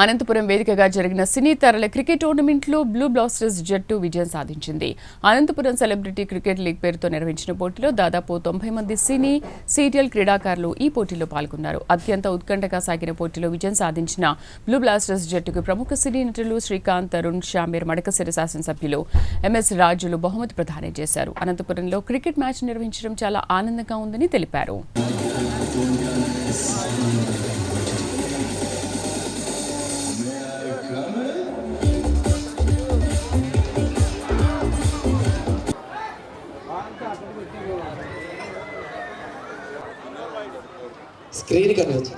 అనంతపురం వేదికగా జరిగిన సినీ తరల క్రికెట్ టోర్నమెంట్లో బ్లూ బ్లాస్టర్స్ జట్టు విజయం సాధించింది. అనంతపురం సెలబ్రిటీ క్రికెట్ లీగ్ పేరుతో నిర్వహించిన పోటీలో దాదాపు తొంభై మంది సినీ సీరియల్ క్రీడాకారులు ఈ పోటీలో పాల్గొన్నారు. అత్యంత ఉత్కంఠగా సాగిన పోటీలో విజయం సాధించిన బ్లూ బ్లాస్టర్స్ జట్టుకు ప్రముఖ సినీ నటులు శ్రీకాంత్ తరుణ్ షామీర్ మడకసిరి శాసనసభ్యులు ఎంఎస్ రాజులు బహుమతి ప్రదానం చేశారు. అనంతపురంలో క్రికెట్ మ్యాచ్ నిర్వహించడం చాలా ఆనందంగా ఉందని తెలిపారు. స్క్రీన్ కనవచ్చు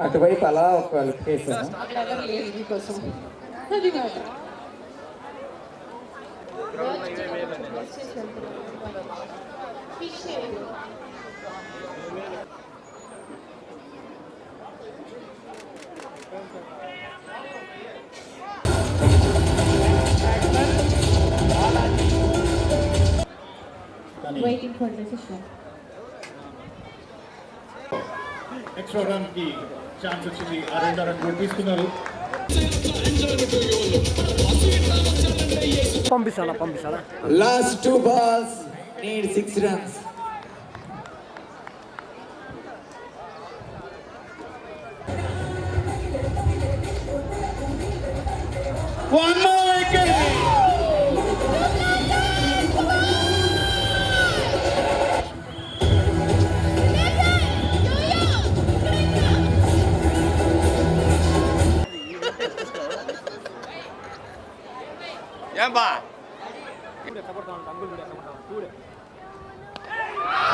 అటువైపు అలా ఒక లిఫ్ట్ చేశాను waiting for decision. Extra run కి ఛాన్స్ వచ్చింది ఆ రెండో రన్ కూడా తీసుకున్నారు పంపిస్తానా పంపిస్తానా last two balls need six runs one more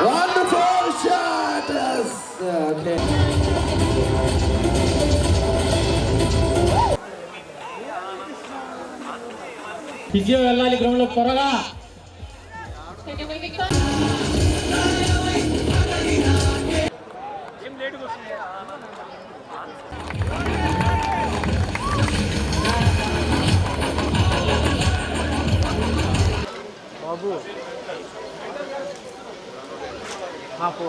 Wonderful shot okay వెళ్ళాలి గ్రౌండ్లో త్వరగా బాబు ఆ, పో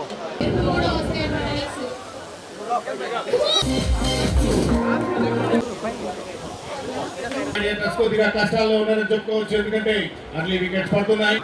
కొద్దిగా కష్టాల్లో ఉన్నారని చెప్పుకోవచ్చు ఎందుకంటే అర్లీ వికెట్స్ పడుతున్నాయి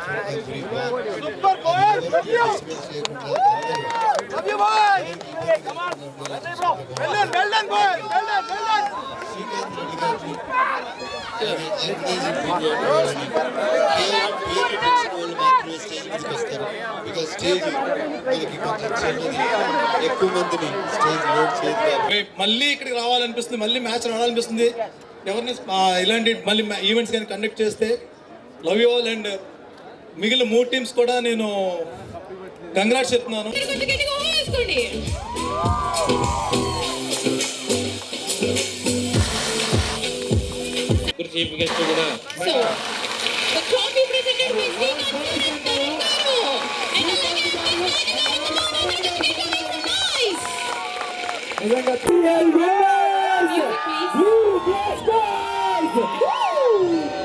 ఎక్కువ మందిని స్టేజ్ లోడ్ మళ్ళీ ఇక్కడికి రావాలనిపిస్తుంది మళ్ళీ మ్యాచ్ ఆడాలనిపిస్తుంది ఎవరిని ఇలాంటి మళ్ళీ ఈవెంట్స్ కానీ కండక్ట్ చేస్తే లవ్ యూ ఆల్ అండ్ మిగిలిన మూడు టీమ్స్ కూడా నేను కంగ్రాట్స్ చెప్తున్నాను. certificate ko na. So, the trophy presented by Sri Kanchiran Tarantaro. And again, And I got three guys! Woo! Yes, guys! Woo!